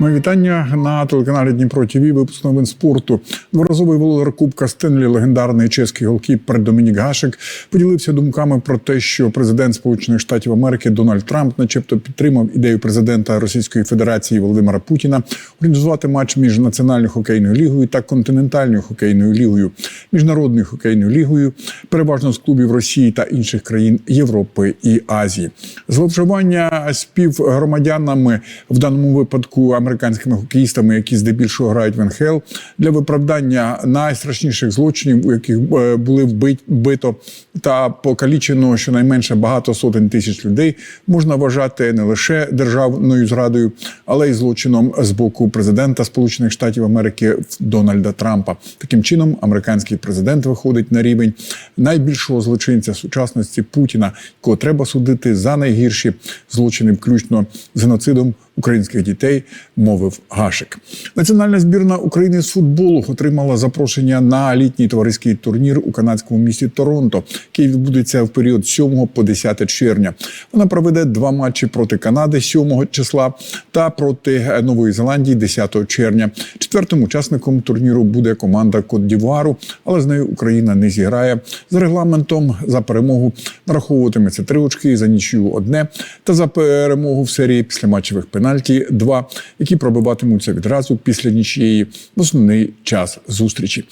Мої вітання на телеканалі Дніпро ТВ, випуск новин спорту. Дворазовий володар Кубка Стенлі, легендарний чеський голкіпер Домінік Гашик, поділився думками про те, що президент Сполучених Штатів Америки Дональд Трамп, начебто, підтримав ідею президента Російської Федерації Володимира Путіна організувати матч між національною хокейною лігою та континентальною хокейною лігою, міжнародною хокейною лігою, переважно з клубів Росії та інших країн Європи і Азії. Зловживання співгромадянами в даному випадку американськими хокеїстами, які здебільшого грають в НХЛ, для виправдання найстрашніших злочинів, у яких е, були вбит- вбито та покалічено щонайменше багато сотень тисяч людей, можна вважати не лише державною зрадою, але й злочином з боку президента Сполучених Штатів Америки Дональда Трампа. Таким чином, американський президент виходить на рівень найбільшого злочинця сучасності Путіна, якого треба судити за найгірші злочини, включно з геноцидом українських дітей, мовив Гашик. Національна збірна України з футболу отримала запрошення на літній товариський турнір у канадському місті Торонто, який відбудеться в період 7 по 10 червня. Вона проведе два матчі проти Канади 7 числа та проти Нової Зеландії 10 червня. Четвертим учасником турніру буде команда Кот Дівуару, але з нею Україна не зіграє. За регламентом за перемогу нараховуватиметься три очки, за нічию одне та за перемогу в серії післяматчевих пенальті два, які пробиватимуться відразу після нічиєї в основний час зустрічі.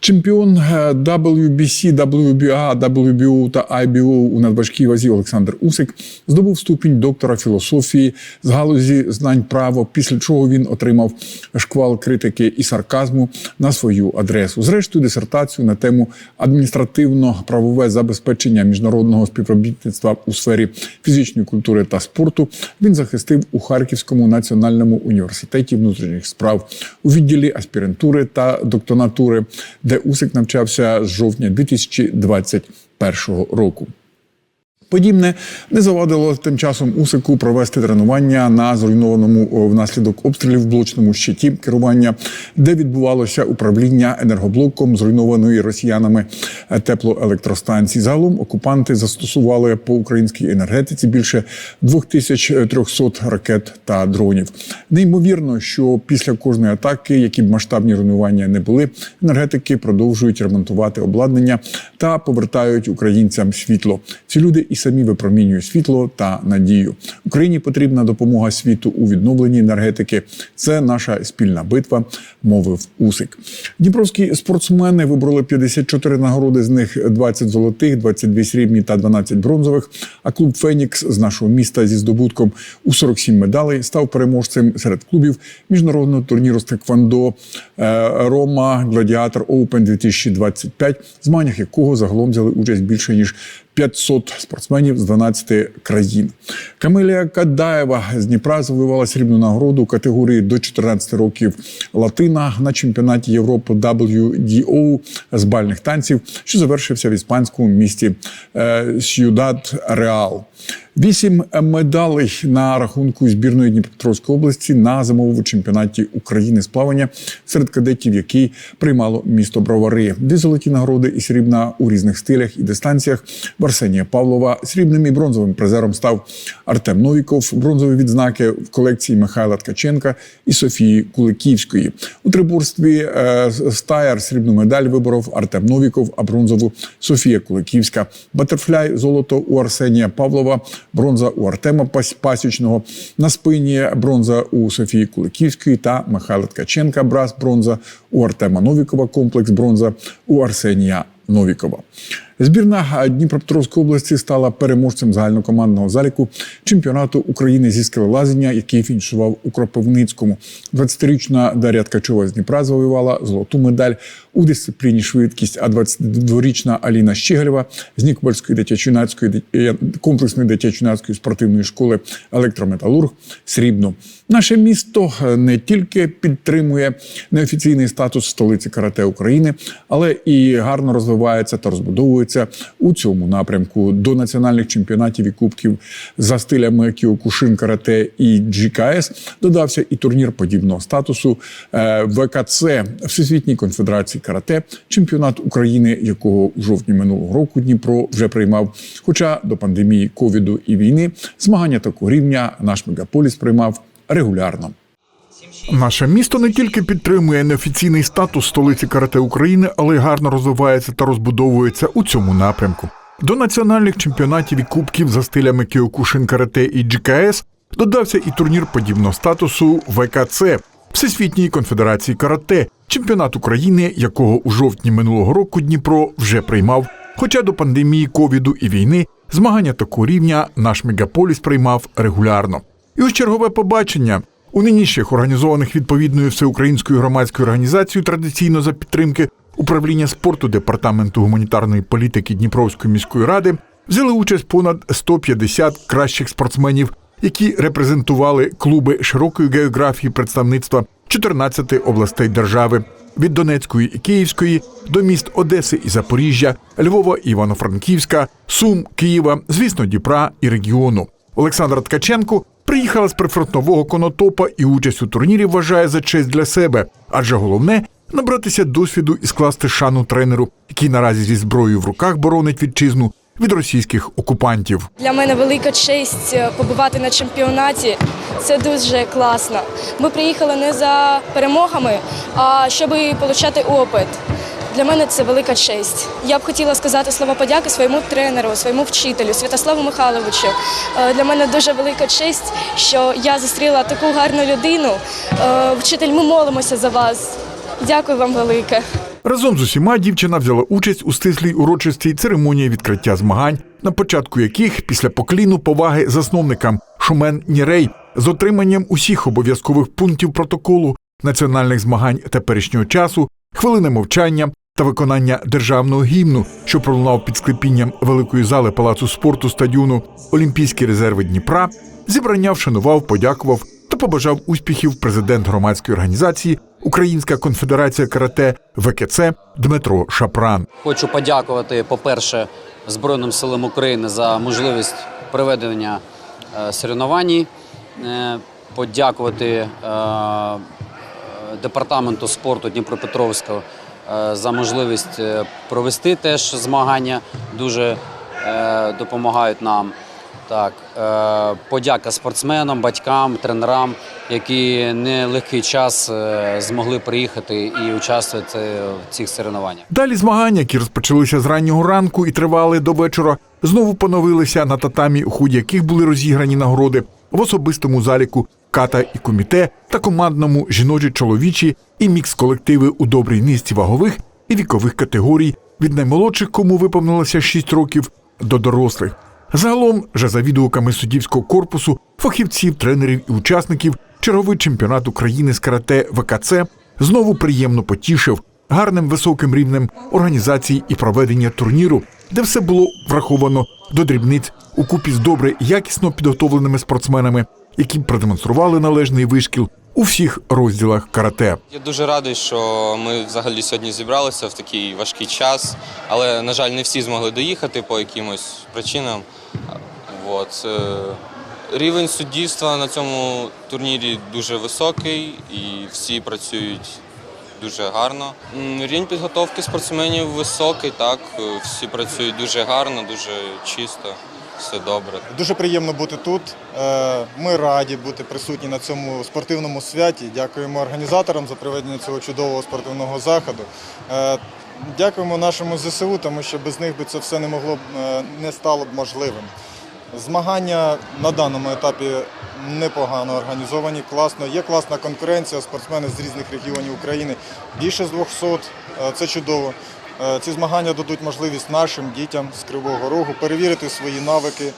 Чемпіон е, WBC, WBA, WBO та IBO у надважкій вазі Олександр Усик здобув ступінь доктора філософії з галузі знань права, після чого він отримав шквал критики і сарказму на свою адресу. Зрештою, дисертацію на тему адміністративно-правове забезпечення міжнародного співробітництва у сфері фізичної культури та спорту він захистив у Харківському національному університеті внутрішніх справ у відділі аспірантури та докторатури, де Усик навчався з жовтня 2021 року. Подібне не завадило тим часом Усику провести тренування на зруйнованому внаслідок обстрілів блочному щиті керування, де відбувалося управління енергоблоком зруйнованої росіянами е, теплоелектростанції. Загалом окупанти застосували по українській енергетиці більше 2300 ракет та дронів. Неймовірно, що після кожної атаки, які б масштабні руйнування не були, енергетики продовжують ремонтувати обладнання та повертають українцям світло. Ці люди і самі випромінюють світло та надію. Україні потрібна допомога світу у відновленні енергетики. Це наша спільна битва, мовив Усик. Дніпровські спортсмени вибрали 54 нагороди, з них 20 золотих, 22 срібні та 12 бронзових. А клуб Фенікс з нашого міста зі здобутком у 47 медалей став переможцем серед клубів міжнародного турніру з Теквандо е, Рома Гладіатор Оупен 2025, в змаганнях якого загалом взяли участь більше ніж 500 спортсменів з 12 країн. Камелія Кадаєва з Дніпра завоювала срібну нагороду у категорії до 14 років Латина на чемпіонаті Європи WDO з бальних танців, що завершився в іспанському місті е, Сюдад Реал. Вісім медалей на рахунку збірної Дніпропетровської області на зимовому чемпіонаті України з плавання, серед кадетів, який приймало місто Бровари. Дві золоті нагороди і срібна у різних стилях і дистанціях. В Арсенія Павлова срібним і бронзовим призером став Артем Новіков. Бронзові відзнаки в колекції Михайла Ткаченка і Софії Куликівської. У триборстві е, стаяр срібну медаль виборов Артем Новіков, а бронзову Софія Куликівська. Батерфляй золото у Арсенія Павлова, бронза у Артема Пас- Пасічного. На спині бронза у Софії Куликівської та Михайла Ткаченка. Брас бронза у Артема Новікова. Комплекс бронза у Арсенія Новікова. Збірна Дніпропетровської області стала переможцем загальнокомандного заліку чемпіонату України зі скелелазіння, який фінішував у Кропивницькому. 20-річна Дар'я Ткачова з Дніпра завоювала золоту медаль у дисципліні швидкість, а 22-річна Аліна Щегалєва з Нікопольської дитячо-юнацької е, комплексної дитячо-юнацької спортивної школи електрометалург срібну. Наше місто е, не тільки підтримує неофіційний статус столиці карате України, але і гарно розвивається та розбудовується у цьому напрямку до національних чемпіонатів і кубків за стилями Кіокушин карате і GKS додався і турнір подібного статусу е, ВКЦ Всесвітній конфедерації карате, чемпіонат України, якого у жовтні минулого року Дніпро вже приймав. Хоча до пандемії ковіду і війни змагання такого рівня наш мегаполіс приймав регулярно. Наше місто не тільки підтримує неофіційний статус столиці карате України, але й гарно розвивається та розбудовується у цьому напрямку. До національних чемпіонатів і кубків за стилями Кіокушин карате і GKS додався і турнір подібного статусу ВКЦ Всесвітньої конфедерації карате, чемпіонат України, якого у жовтні минулого року Дніпро вже приймав. Хоча до пандемії ковіду і війни змагання такого рівня наш мегаполіс приймав регулярно. І ось чергове побачення. У нинішніх організованих відповідною всеукраїнською громадською організацією традиційно за підтримки управління спорту департаменту гуманітарної політики Дніпровської міської ради взяли участь понад 150 кращих спортсменів, які репрезентували клуби широкої географії представництва 14 областей держави від Донецької і Київської до міст Одеси і Запоріжжя, Львова Івано-Франківська, Сум, Києва, звісно, Дніпра і регіону. Олександра Ткаченко приїхала з прифронтового конотопа і участь у турнірі вважає за честь для себе, адже головне набратися досвіду і скласти шану тренеру, який наразі зі зброєю в руках боронить вітчизну від російських окупантів. Для мене велика честь е, побувати на чемпіонаті. Це дуже класно. Ми приїхали не за перемогами, а щоб отримати опит. Для мене це велика честь. Я б хотіла сказати слова подяки своєму тренеру, своєму вчителю Святославу Михайловичу. Е, Для мене дуже велика честь, що я зустріла таку гарну людину. Е, Вчитель, ми молимося за вас. Дякую вам велике. Разом з усіма дівчина взяла участь у стислій урочистій церемонії відкриття змагань, на початку яких після покліну поваги засновникам Шумен Нірей з отриманням усіх обов'язкових пунктів протоколу національних змагань теперішнього часу, хвилини мовчання та виконання державного гімну, що пролунав під склепінням великої зали палацу спорту стадіону Олімпійські резерви Дніпра, зібрання вшанував, подякував та побажав успіхів президент громадської організації Українська конфедерація карате ВКЦ Дмитро Шапран. Хочу подякувати, по-перше, Збройним силам України за можливість проведення е, соревнувань, е, подякувати е, департаменту спорту Дніпропетровського за можливість е, провести теж змагання. Дуже е, допомагають нам. Так, е, подяка спортсменам, батькам, тренерам, які нелегкий час е, змогли приїхати і участвувати в цих соревнованнях. Далі змагання, які розпочалися з раннього ранку і тривали до вечора, знову поновилися на татамі, у ході яких були розіграні нагороди в особистому заліку ката і коміте та командному жіночі, чоловічі і мікс колективи у добрій низці вагових і вікових категорій від наймолодших, кому виповнилося 6 років, до дорослих. Загалом, же за відгуками суддівського корпусу, фахівців, тренерів і учасників, черговий чемпіонат України з карате ВКЦ знову приємно потішив гарним високим рівнем організації і проведення турніру, де все було враховано до дрібниць у купі з добре якісно підготовленими спортсменами, які продемонстрували належний вишкіл у всіх розділах карате. Я дуже радий, що ми взагалі сьогодні зібралися в такий важкий час, але, на жаль, не всі змогли доїхати по якимось причинам. От. е, Рівень суддівства на цьому турнірі дуже високий і всі працюють дуже гарно. Рівень підготовки спортсменів високий, так, е, всі працюють дуже гарно, дуже чисто, все добре. Дуже приємно бути тут. Е, Ми раді бути присутні на цьому спортивному святі. Дякуємо організаторам за проведення цього чудового спортивного заходу. Е, Дякуємо нашому ЗСУ, тому що без них би це все не могло б е, не стало б можливим. Змагання на даному етапі непогано організовані, класно. Є класна конкуренція, спортсмени з різних регіонів України. Більше з 200, е, це чудово. Е, Ці змагання дадуть можливість нашим дітям з Кривого Рогу перевірити свої навики,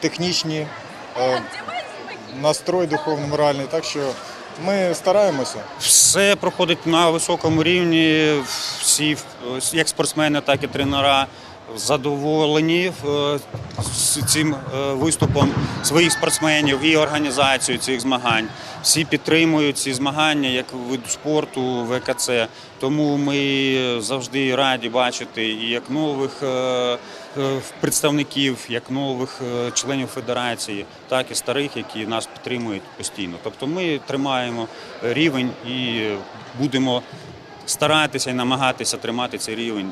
технічні, е, настрой духовно-моральний. Так що ми стараємося. Все проходить на високому рівні. Всі, як спортсмени, так і тренера, задоволені е, цим е, виступом своїх спортсменів і організацією цих змагань. Всі підтримують ці змагання як вид спорту ВКЦ. Тому ми завжди раді бачити і як нових е, представників, як нових членів федерації, так і старих, які нас підтримують постійно. Тобто ми тримаємо рівень і будемо старатися і намагатися тримати цей рівень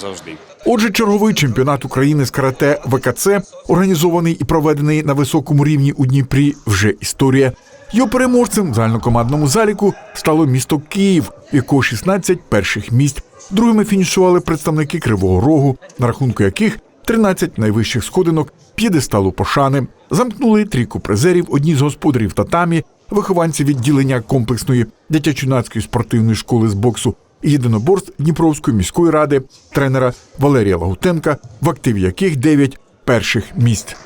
завжди. Отже, черговий чемпіонат України з карате ВКЦ, організований і проведений на високому рівні у Дніпрі, вже історія. Його переможцем в загальнокомандному заліку стало місто Київ, якого 16 перших місць. Другими фінішували представники Кривого Рогу, на рахунку яких 13 найвищих сходинок п'єдесталу пошани. Замкнули трійку призерів одні з господарів татамі, вихованці відділення комплексної дитячо-юнацької спортивної школи з боксу і єдиноборств Дніпровської міської ради, тренера Валерія Лагутенка, в активі яких 9 перших місць.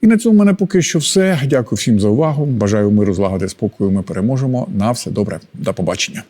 І на цьому в мене поки що все. Дякую всім за увагу. Бажаю миру, злагоди, спокою. Ми переможемо. На все добре. До побачення.